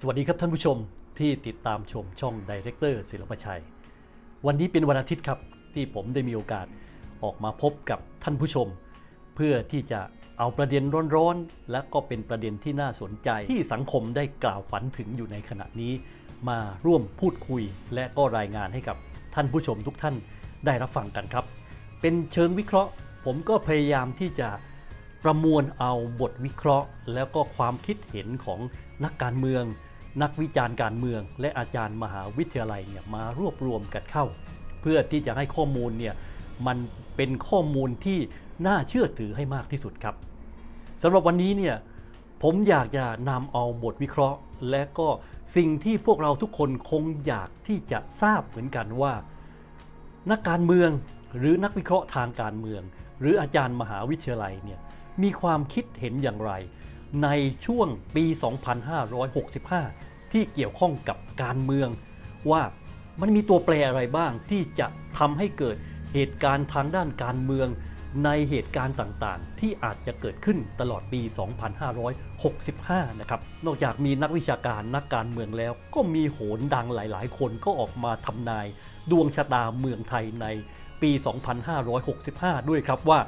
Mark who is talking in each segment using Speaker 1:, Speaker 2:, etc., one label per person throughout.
Speaker 1: สวัสดีครับท่านผู้ชมที่ติดตามชมช่องดีเรคเตอร์ศิลปชัย วันนี้เป็นวันอาทิตย์ครับที่ผมได้มีโอกาสออกมาพบกับท่านผู้ชม เพื่อที่จะเอาประเด็นร้อนๆ และก็เป็นประเด็นที่น่าสนใจที่สังคมได้กล่าวขวัญถึงอยู่ในขณะนี้ มาร่วมพูดคุย และก็รายงานให้กับท่านผู้ชมทุกท่านได้รับฟังกันครับ เป็นเชิงวิเคราะห์ ผมก็พยายามที่จะประมวลเอาบทวิเคราะห์ แล้วก็ความคิดเห็นของนักการเมือง นักวิจารณ์การเมือง และอาจารย์มหาวิทยาลัยเนี่ยมารวบรวมกันเข้า เพื่อที่จะให้ข้อมูลเนี่ยมันเป็นข้อมูลที่น่าเชื่อถือให้มากที่สุดครับสำหรับวันนี้เนี่ยผมอยากจะนำเอาบทวิเคราะห์ และก็สิ่งที่พวกเราทุกคนคงอยากที่จะทราบเหมือนกันว่า นักการเมืองหรือนักวิเคราะห์ทางการเมือง หรืออาจารย์มหาวิทยาลัยเนี่ยมีความคิดเห็นอย่างไร ในช่วงปี 2565 ที่เกี่ยวข้องกับการเมือง ว่ามันมีตัวแปรอะไรบ้างที่จะทำให้เกิดเหตุการณ์ทางด้านการเมืองในเหตุการณ์ต่างๆ ที่อาจจะเกิดขึ้นตลอดปี 2565 นะครับ นอกจากมีนักวิชาการนักการเมืองแล้ว ก็มีโหนดังหลายๆ คนก็ออกมาทำนาย ดวงชะตาเมืองไทยในปี 2565 ด้วยครับว่า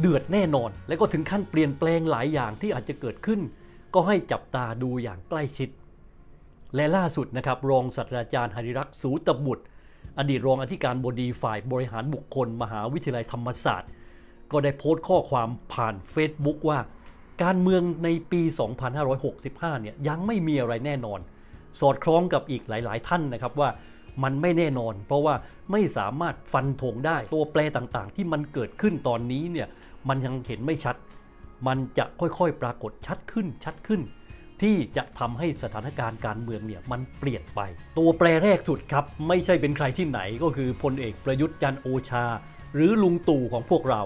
Speaker 1: เดือดแน่นอน และก็ถึงขั้นเปลี่ยนแปลงหลายอย่างที่อาจจะเกิดขึ้น ก็ให้จับตาดูอย่างใกล้ชิด และล่าสุดนะครับรองศาสตราจารย์หริรักษ์สูตบุตร อดีตรองอธิการบดีฝ่ายบริหารบุคคล มหาวิทยาลัยธรรมศาสตร์ ก็ได้โพสต์ข้อความผ่าน Facebook ว่า การเมืองในปี 2565 เนี่ยยังไม่มีอะไรแน่นอน สอดคล้องกับอีกหลาย ๆ ท่านนะครับว่ามันไม่แน่นอน เพราะว่าไม่สามารถฟันธงได้ตัวแปรต่างๆ ที่มันเกิดขึ้นตอนนี้เนี่ยมันยังเห็นไม่ชัด มันจะค่อยๆปรากฏชัดขึ้นชัดขึ้น ที่จะทำให้สถานการณ์การเมืองเนี่ยมันเปลี่ยนไป ตัวแปรแรกสุดครับ ไม่ใช่เป็นใครที่ไหนก็คือพลเอกประยุทธ์จันโอชา หรือลุงตู่ของพวกเรา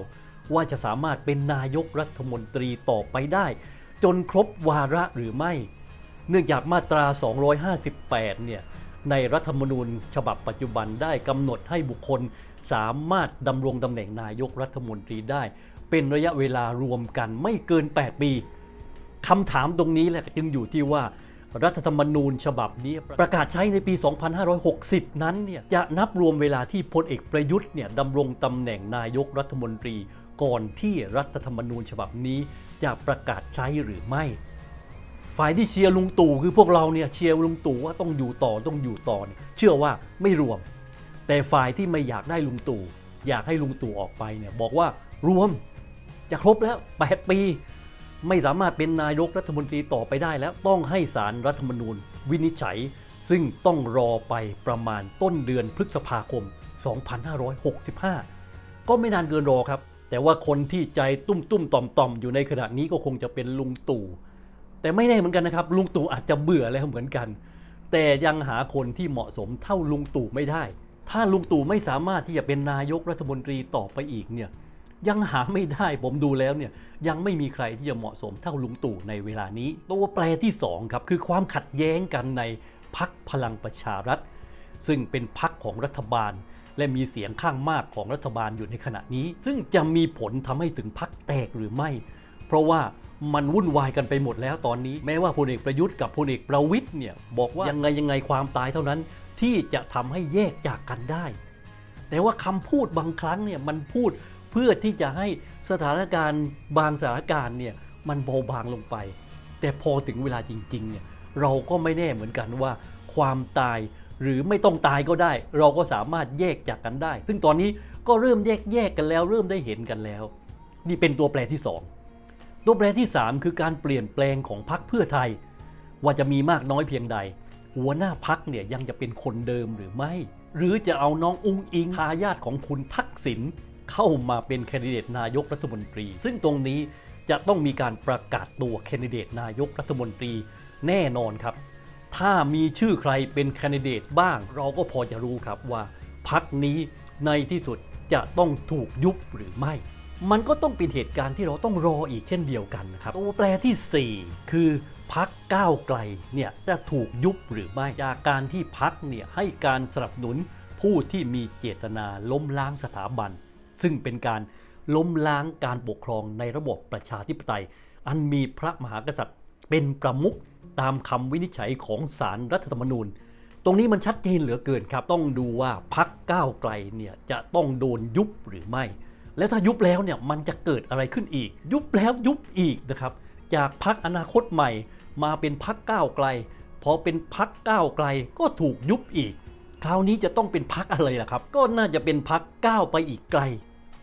Speaker 1: ว่าจะสามารถเป็นนายกรัฐมนตรีต่อไปได้ จนครบวาระหรือไม่ เนื่องจากมาตรา 258 เนี่ยในรัฐธรรมนูญฉบับปัจจุบันได้กำหนดให้บุคคลสามารถดำรงตำแหน่งนายกรัฐมนตรีได้ เป็นระยะเวลารวมกันไม่เกิน 8 ปี คำถามตรงนี้แหละจึงอยู่ที่ว่ารัฐธรรมนูญฉบับนี้ประกาศใช้ในปี 2560 นั้นเนี่ยจะนับรวมเวลาที่พลเอกประยุทธ์เนี่ยดำรงตำแหน่งนายกรัฐมนตรี ก่อนที่รัฐธรรมนูญฉบับนี้จะประกาศใช้หรือไม่ ฝ่ายที่เชียร์ลุงตู่คือพวกเราเนี่ยเชียร์ลุงตู่ว่าต้องอยู่ต่อต้องอยู่ต่อเนี่ยเชื่อว่าไม่รวม แต่ฝ่ายที่ไม่อยากได้ลุงตู่อยากให้ลุงตู่ออกไปเนี่ยบอกว่ารวมจะครบแล้ว 8 ปี ไม่สามารถเป็นนายกรัฐมนตรีต่อไปได้แล้วต้องให้สารรัฐมนูญ วินิจฉัย ซึ่งต้องรอไปประมาณต้นเดือนพฤษภาคม 2565 ก็ไม่นานเกินรอครับ แต่ว่าคนที่ใจตุ้มตุ้มต่อมต่อมๆอยู่ในขณะนี้ก็คงจะเป็นลุงตู่ แต่ไม่แน่เหมือนกันนะครับ ลุงตู่อาจจะเบื่อแล้วเหมือนกัน แต่ยังหาคนที่เหมาะสมเท่าลุงตู่ไม่ได้ ถ้าลุงตู่ไม่สามารถที่จะเป็นนายกรัฐมนตรีต่อไปอีกเนี่ย ยังหาไม่ได้ผมดูแล้วเนี่ยยังไม่มีใครที่จะเหมาะสมเท่าลุงตู่ในเวลานี้ ตัวแปรที่สองครับคือความขัดแย้งกันในพักพลังประชารัฐ ซึ่งเป็นพักของรัฐบาล และมีเสียงข้างมากของรัฐบาลอยู่ในขณะนี้ ซึ่งจะมีผลทำให้ถึงพักแตกหรือไม่ เพราะว่ามันวุ่นวายกันไปหมดแล้วตอนนี้ แม้ว่าพลเอกประยุทธ์กับพลเอกประวิทย์เนี่ยบอกว่ายังไงยังไงความตายเท่านั้นที่จะทำให้แยกจากกันได้ แต่ว่าคำพูดบางครั้งเนี่ยมันพูด เพื่อที่จะให้สถานการณ์บางสถานการณ์เนี่ยมันเบาบางลงไป แต่พอถึงเวลาจริงๆเนี่ยเราก็ไม่แน่เหมือนกันว่า ความตายหรือไม่ต้องตายก็ได้ เราก็สามารถแยกจากกันได้ ซึ่งตอนนี้ก็เริ่มแยกแยกกันแล้ว เริ่มได้เห็นกันแล้ว นี่เป็นตัวแปรที่สองตัวแปรที่ 3 คือการเปลี่ยนแปลงของพรรคเพื่อไทย ว่าจะมีมากน้อยเพียงใด หัวหน้าพักเนี่ยยังจะเป็นคนเดิมหรือไม่ หรือจะเอาน้องอุ้งอิงทายาทของคุณทักษิณ เข้ามาเป็นแคนดิเดตนายกรัฐมนตรี ซึ่งตรงนี้จะต้องมีการประกาศตัวแคนดิเดตนายกรัฐมนตรีแน่นอนครับ ถ้ามีชื่อใครเป็นแคนดิเดตบ้าง เราก็พอจะรู้ครับว่าพักนี้ในที่สุดจะต้องถูกยุบหรือไม่ มันก็ต้องเป็นเหตุการณ์ที่เราต้องรออีกเช่นเดียวกันนะครับ ตัวแปรทีสี่4 คือพักก้าวไกลเนี่ยจะถูกยุบหรือไม่จากการที่พักเนี่ยให้การสนับสนุนผู้ที่มีเจตนาล้มล้างสถาบัน ซึ่งเป็นการล้มล้างการปกครองในระบบประชาธิปไตย อันมีพระมหากษัตริย์เป็นประมุขตามคำวินิจฉัยของศาลรัฐธรรมนูญ ตรงนี้มันชัดเจนเหลือเกินครับ ต้องดูว่าพักก้าวไกลเนี่ยจะต้องโดนยุบหรือไม่ และถ้ายุบแล้วเนี่ยมันจะเกิดอะไรขึ้นอีก ยุบแล้วยุบอีกนะครับ จากพักอนาคตใหม่ มาเป็นพักก้าวไกล พอเป็นพักก้าวไกลก็ถูกยุบอีก คราวนี้จะต้องเป็นพักอะไรล่ะครับ ก็น่าจะเป็นพักก้าวไปอีกไกล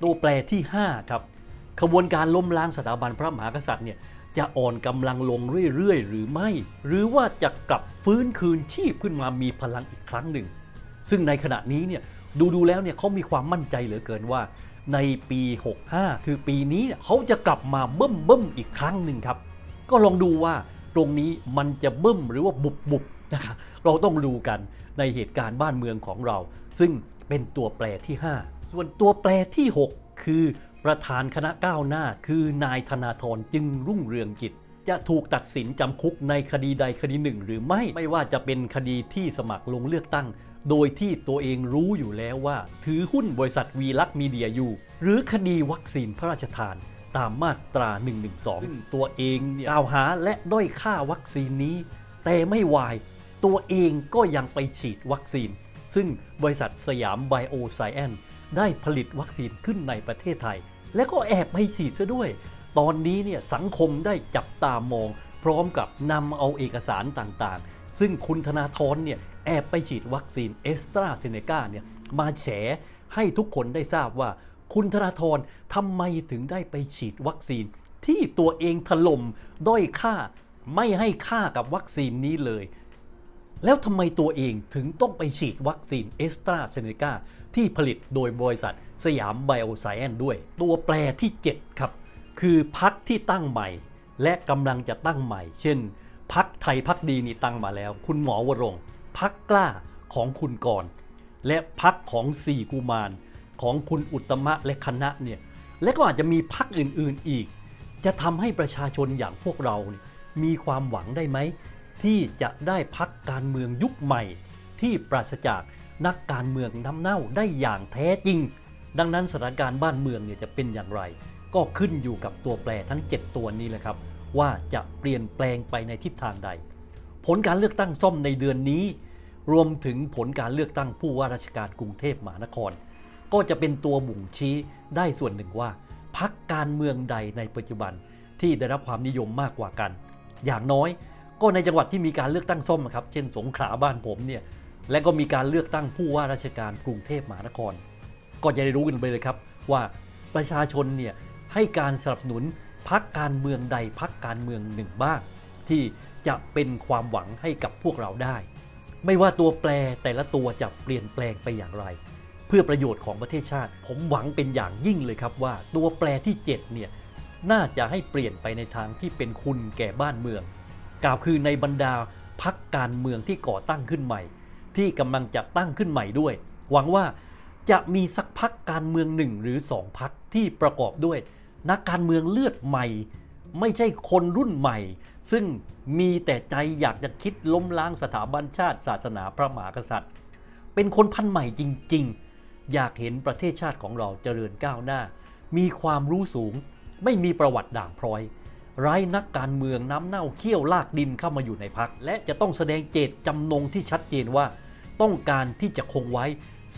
Speaker 1: ตัวแปรที่ 5 ครับขบวนการล้มล้างสถาบันพระมหากษัตริย์เนี่ยจะอ่อนกำลังลงเรื่อยๆ หรือไม่ หรือว่าจะกลับฟื้นคืนชีพขึ้นมามีพลังอีกครั้งหนึ่ง ซึ่งในขณะนี้เนี่ยดูดูๆแล้วเนี่ยเขามีความมั่นใจเหลือเกินว่า ในปี 65 คือปีนี้เขาจะกลับมาเบิ่มเบิ่มอีกครั้งหนึ่งครับ ก็ลองดูว่าตรงนี้มันจะเบิ่มหรือว่าบุบบุบนะครับเราต้องดูกันในเหตุการณ์บ้านเมืองของเรา ซึ่งเป็นตัวแปรที่ 5 ส่วนตัวแปรที่ 6 คือประธานคณะก้าวหน้า คือนายธนาธรจึงรุ่งเรืองกิจ จะถูกตัดสินจำคุกในคดีใดคดีหนึ่ง หรือไม่ไม่ว่าจะเป็นคดีที่สมัครลงเลือกตั้ง โดยที่ตัวเองรู้อยู่แล้วว่า ถือหุ้นบริษัทวีลักษณ์มีเดียอยู่ หรือคดีวัคซีนพระราชทานตามมาตรา 112ซึ่งตัวเองเนี่ยกล่าวหาและด้อยค่าวัคซีนนี้ แต่ไม่วาย ตัวเองก็ยังไปฉีดวัคซีน ซึ่งบริษัทสยามไบโอไซแอน ได้ผลิตวัคซีนขึ้นในประเทศไทย และก็แอบไปฉีดซะด้วย ตอนนี้เนี่ยสังคมได้จับตามอง พร้อมกับนำเอาเอกสารต่างๆ ซึ่งคุณธนาธรเนี่ยแอบไปฉีดวัคซีนเอสตราเซเนกาเนี่ยมาแฉให้ทุกคนได้ทราบว่า คุณธนาธรทำไมถึงได้ไปฉีดวัคซีน ที่ตัวเองถล่มด้อยค่าไม่ให้ค่ากับวัคซีนนี้เลย แล้วทำไมตัวเองถึงต้องไปฉีดวัคซีนเอสตราเซเนกาที่ผลิตโดยบริษัทสยามไบโอไซแอนด้วย ตัวแปรที่ 7 ครับ คือพักที่ตั้งใหม่ และกำลังจะตั้งใหม่ เช่น พักไทยพักดีนี่ตั้งมาแล้ว คุณหมอวรงพักกล้าของคุณกรและพักของสี่กุมารของคุณอุตมะและคณะเนี่ยและก็อาจจะมีพักอื่นๆอีก จะทำให้ประชาชนอย่างพวกเราเนี่ยมีความหวังได้ไหม ที่จะได้พักการเมืองยุคใหม่ ที่ปราศจากนักการเมืองน้ำเน่าได้อย่างแท้จริง ดังนั้นสถานการณ์บ้านเมืองเนี่ยจะเป็นอย่างไร ก็ขึ้นอยู่กับตัวแปรทั้ง 7 ตัวนี้แหละครับ ว่าจะเปลี่ยนแปลงไปในทิศทางใด ผลการเลือกตั้งซ่อมในเดือนนี้ รวมถึงผลการเลือกตั้งผู้ว่าราชการกรุงเทพมหานคร ก็จะเป็นตัวบ่งชี้ได้ส่วนหนึ่งว่าพักการเมืองใดในปัจจุบันที่ได้รับความนิยมมากกว่ากัน อย่างน้อย ก็ในจังหวัดที่มีการเลือกตั้งส้มครับ เช่นสงขลาบ้านผมเนี่ย และก็มีการเลือกตั้งผู้ว่าราชการกรุงเทพมหานคร ก็จะได้รู้กันไปเลยครับว่าประชาชนเนี่ยให้การสนับสนุนพักการเมืองใดพักการเมืองหนึ่งบ้าง ที่จะเป็นความหวังให้กับพวกเราได้ ไม่ว่าตัวแปรแต่ละตัวจะเปลี่ยนแปลงไปอย่างไร เพื่อประโยชน์ของประเทศชาติ ผมหวังเป็นอย่างยิ่งเลยครับว่าตัวแปรที่7เนี่ยน่าจะให้เปลี่ยนไปในทางที่เป็นคุณแก่บ้านเมือง กล่าวคือในบรรดาพักการเมืองที่ก่อตั้งขึ้นใหม่ ที่กำลังจะตั้งขึ้นใหม่ด้วย หวังว่าจะมีสักพักการเมืองหนึ่งหรือสองพักที่ประกอบด้วย นักการเมืองเลือดใหม่ ไม่ใช่คนรุ่นใหม่ ซึ่งมีแต่ใจอยากจะคิดล้มล้างสถาบันชาติ ศาสนาพระมหากษัตริย์ เป็นคนพันใหม่จริง ๆ อยากเห็นประเทศชาติของเราเจริญก้าวหน้า มีความรู้สูง ไม่มีประวัติด่างพร้อย ไร้นักการเมืองน้ำเน่าเขี้ยวลากดินเข้ามาอยู่ในพัก และจะต้องแสดงเจตจำนงที่ชัดเจนว่า ต้องการที่จะคงไว้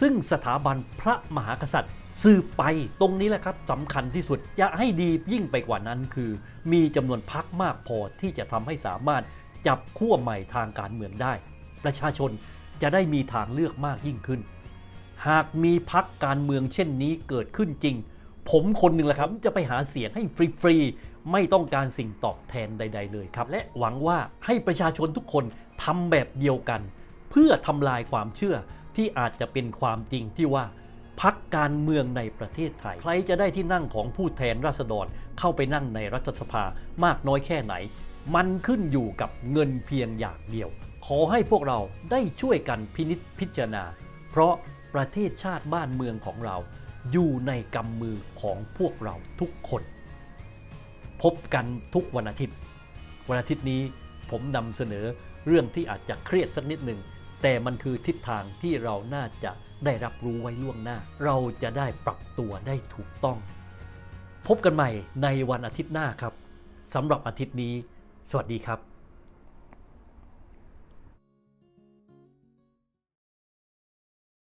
Speaker 1: ซึ่งสถาบันพระมหากษัตริย์สืบไปตรงนี้แหละครับสำคัญที่สุดจะให้ดียิ่งไปกว่านั้นคือ มีจำนวนพักมากพอที่จะทำให้สามารถจับขั้วใหม่ทางการเมืองได้ ประชาชนจะได้มีทางเลือกมากยิ่งขึ้น หากมีพักการเมืองเช่นนี้เกิดขึ้นจริง ผมคนหนึ่งแหละครับจะไปหาเสียงให้ฟรีๆ ไม่ต้องการสิ่งตอบแทนใด ๆ เลยครับ และหวังว่าให้ประชาชนทุกคนทำแบบเดียวกัน เพื่อทำลายความเชื่อที่อาจจะเป็นความจริงที่ว่าพักการเมืองในประเทศไทย ใครจะได้ที่นั่งของผู้แทนราษฎรเข้าไปนั่งในรัฐสภามากน้อยแค่ไหน มันขึ้นอยู่กับเงินเพียงอย่างเดียว ขอให้พวกเราได้ช่วยกันพินิษพิจารณา เพราะประเทศชาติบ้านเมืองของเรา อยู่ในกำมือของพวกเราทุกคน พบกันทุกวันอาทิตย์ วันอาทิตย์นี้ผมนำเสนอเรื่องที่อาจจะเครียดสักนิดหนึ่ง แต่มันคือทิศทางที่เราน่าจะได้รับรู้ไว้ล่วงหน้า เราจะได้ปรับตัวได้ถูกต้อง พบกันใหม่ในวันอาทิตย์หน้าครับสำหรับอาทิตย์นี้ สวัสดีครับ